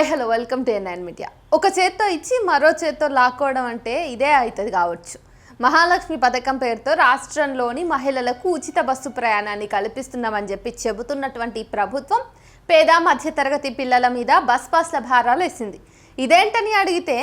Hi hello welcome to NIN media. ఒక చేత్తో ఇచ్చి మరో చేత్తో లాక్కోవడం అంటే ఇదే అవుతుంది కావచ్చు. మహాలక్ష్మి పథకం పేరుతో రాష్ట్రంలోని మహిళలకు ఉచిత బస్సు ప్రయాణాన్ని కల్పిస్తున్నామని చెప్పి చెబుతున్నటువంటి ప్రభుత్వం పేద మధ్యతరగతి పిల్లల మీద బస్ పాస్ల భారాలు వేసింది. ఇదేంటని అడిగితే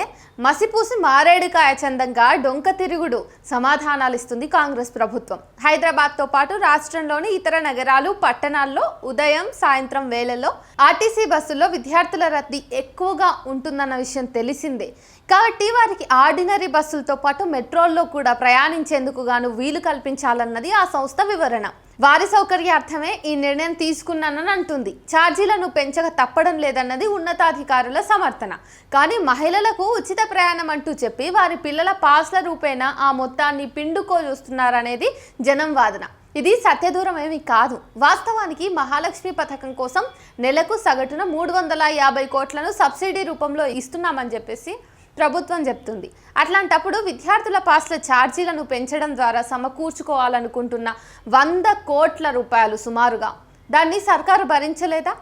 మసిపూసి మారేడుకాయ చందంగా డొంక తిరుగుడు సమాధానాలు ఇస్తుంది కాంగ్రెస్ ప్రభుత్వం. హైదరాబాద్తో పాటు రాష్ట్రంలోని ఇతర నగరాలు పట్టణాల్లో ఉదయం సాయంత్రం వేళల్లో ఆర్టీసీ బస్సుల్లో విద్యార్థుల రద్దీ ఎక్కువగా ఉంటుందన్న విషయం తెలిసిందే. కాబట్టి వారికి ఆర్డినరీ బస్సులతో పాటు మెట్రోల్లో కూడా ప్రయాణించేందుకు గాను వీలు కల్పించాలన్నది ఆ సంస్థ వివరణ. వారి సౌకర్యార్థమే ఈ నిర్ణయం తీసుకున్నానని అంటుంది. ఛార్జీలను పెంచక తప్పడం లేదన్నది ఉన్నతాధికారుల సమర్థన. కానీ మహిళలకు ఉచిత ప్రయాణం అంటూ చెప్పి వారి పిల్లల పాస్ల రూపేణా ఆ మొత్తాన్ని పిండుకో చూస్తున్నారనేది జనం వాదన. ఇది సత్యదూరం ఏమీ కాదు. వాస్తవానికి మహాలక్ష్మి పథకం కోసం నెలకు సగటున మూడు వందల యాభై కోట్లను సబ్సిడీ రూపంలో ఇస్తున్నామని చెప్పేసి ప్రభుత్వం చెప్తుంది. అట్లాంటప్పుడు విద్యార్థుల పాస్ల ఛార్జీలను పెంచడం ద్వారా సమకూర్చుకోవాలనుకుంటున్న వంద కోట్ల రూపాయలు సుమారుగా. దాన్ని సర్కారు భరించలేదా?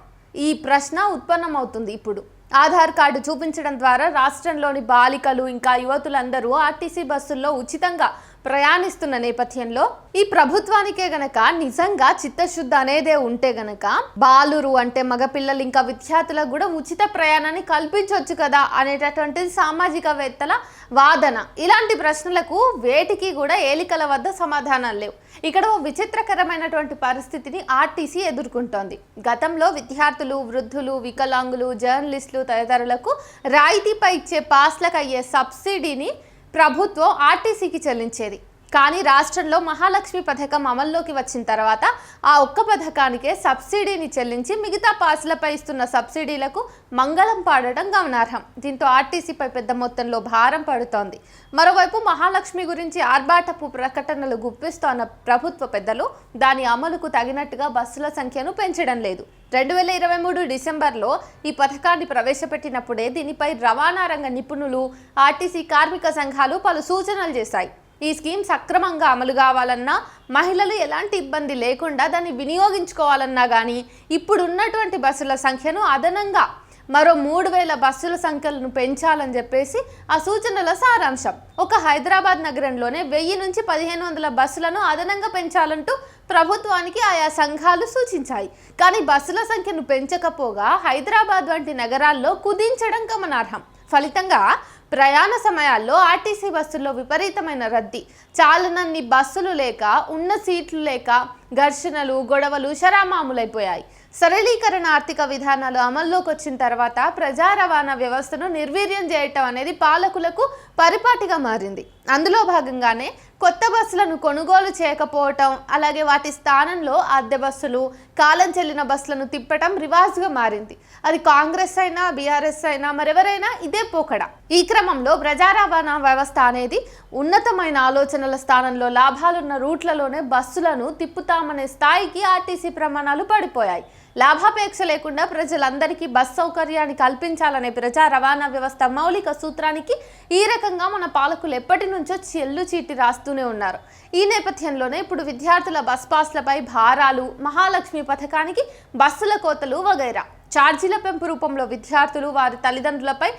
ఈ ప్రశ్న ఉత్పన్నమవుతుంది ఇప్పుడు. ఆధార్ కార్డు చూపించడం ద్వారా రాష్ట్రంలోని బాలికలు ఇంకా యువతులందరూ ఆర్టీసీ బస్సుల్లో ఉచితంగా ప్రయాణిస్తున్న నేపథ్యంలో ఈ ప్రభుత్వానికే గనక నిజంగా చిత్తశుద్ధి అనేదే ఉంటే గనక బాలురు అంటే మగపిల్లలు ఇంకా విద్యార్థులకు కూడా ఉచిత ప్రయాణాన్ని కల్పించవచ్చు కదా అనేటటువంటిది సామాజికవేత్తల వాదన. ఇలాంటి ప్రశ్నలకు వేటికి కూడా ఏలికల వద్ద సమాధానాలు లేవు. ఇక్కడ ఓ విచిత్రకరమైనటువంటి పరిస్థితిని ఆర్టీసీ ఎదుర్కొంటోంది. గతంలో విద్యార్థులు వృద్ధులు వికలాంగులు జర్నలిస్టులు తదితరులకు రాయితీపై ఇచ్చే పాస్లకు అయ్యే సబ్సిడీని ప్రభుత్వం ఆర్టీసీకి చెల్లించేది. కానీ రాష్ట్రంలో మహాలక్ష్మి పథకం అమల్లోకి వచ్చిన తర్వాత ఆ ఒక్క పథకానికే సబ్సిడీని చెల్లించి మిగతా పాసులపై ఇస్తున్న సబ్సిడీలకు మంగళం పాడటం గమనార్హం. దీంతో ఆర్టీసీపై పెద్ద మొత్తంలో భారం పడుతోంది. మరోవైపు మహాలక్ష్మి గురించి ఆర్భాటపు ప్రకటనలు గుప్పిస్తోన్న ప్రభుత్వ పెద్దలు దాని అమలుకు తగినట్టుగా బస్సుల సంఖ్యను పెంచడం లేదు. రెండు వేల ఇరవై మూడు డిసెంబర్లో ఈ పథకాన్ని ప్రవేశపెట్టినప్పుడే దీనిపై రవాణా రంగ నిపుణులు ఆర్టీసీ కార్మిక సంఘాలు పలు సూచనలు చేశాయి. ఈ స్కీమ్ సక్రమంగా అమలు కావాలన్నా మహిళలు ఎలాంటి ఇబ్బంది లేకుండా దాన్ని వినియోగించుకోవాలన్నా కానీ ఇప్పుడున్నటువంటి బస్సుల సంఖ్యను అదనంగా మరో మూడు వేల బస్సుల సంఖ్యలను పెంచాలని చెప్పేసి ఆ సూచనల సారాంశం. ఒక హైదరాబాద్ నగరంలోనే వెయ్యి నుంచి పదిహేను వందల బస్సులను అదనంగా పెంచాలంటూ ప్రభుత్వానికి ఆయా సంఘాలు సూచించాయి. కానీ బస్సుల సంఖ్యను పెంచకపోగా హైదరాబాద్ వంటి నగరాల్లో కుదించడం గమనార్హం. ఫలితంగా ప్రయాణ సమయాల్లో ఆర్టీసీ బస్సుల్లో విపరీతమైన రద్దీ. చాలనన్ని బస్సులు లేక ఉన్న సీట్లు లేక ఘర్షణలు గొడవలు శరామాములైపోయాయి సరళీకరణ ఆర్థిక విధానాలు అమల్లోకి వచ్చిన తర్వాత ప్రజా రవాణా వ్యవస్థను నిర్వీర్యం చేయటం అనేది పాలకులకు పరిపాటిగా మారింది. అందులో భాగంగానే కొత్త బస్సులను కొనుగోలు చేయకపోవటం అలాగే వాటి స్థానంలో అద్దె బస్సులు కాలం చెల్లిన బస్సులను తిప్పటం రివాజ్గా మారింది. అది కాంగ్రెస్ అయినా బీఆర్ఎస్ అయినా మరెవరైనా ఇదే పోకడ. ఈ క్రమంలో ప్రజా రవాణా వ్యవస్థ అనేది ఉన్నతమైన ఆలోచనల స్థానంలో లాభాలున్న రూట్లలోనే బస్సులను తిప్పుతామనే స్థాయికి ఆర్టీసీ ప్రమాణాలు పడిపోయాయి. లాభాపేక్ష లేకుండా ప్రజలందరికీ బస్ సౌకర్యాన్ని కల్పించాలనే ప్రజా రవాణా వ్యవస్థ మౌలిక సూత్రానికి ఈ రకంగా మన పాలకులు ఎప్పటి నుంచో చెల్లు చీటి రాస్తూనే ఉన్నారు. ఈ నేపథ్యంలోనే ఇప్పుడు విద్యార్థుల బస్ పాస్లపై భారాలు మహాలక్ష్మి పథకానికి బస్సుల కోతలు వగైరా. ఛార్జీల పెంపు రూపంలో విద్యార్థులు వారి తల్లిదండ్రులపై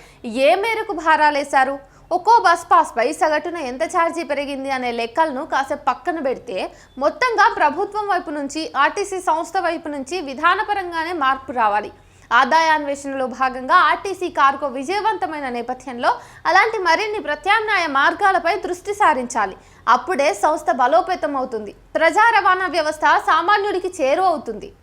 ఏ మేరకు భారాలేశారు? ఒక్కో బస్ పాస్పై సగటున ఎంత ఛార్జీ పెరిగింది అనే లెక్కలను కాసేపు పక్కన పెడితే మొత్తంగా ప్రభుత్వం వైపు నుంచి ఆర్టీసీ సంస్థ వైపు నుంచి విధానపరంగానే మార్పు రావాలి. ఆదాయాన్వేషణలో భాగంగా ఆర్టీసీ కార్గో విజయవంతమైన నేపథ్యంలో అలాంటి మరిన్ని ప్రత్యామ్నాయ మార్గాలపై దృష్టి సారించాలి. అప్పుడే సంస్థ బలోపేతం అవుతుంది ప్రజా రవాణా వ్యవస్థ సామాన్యుడికి చేరువవుతుంది.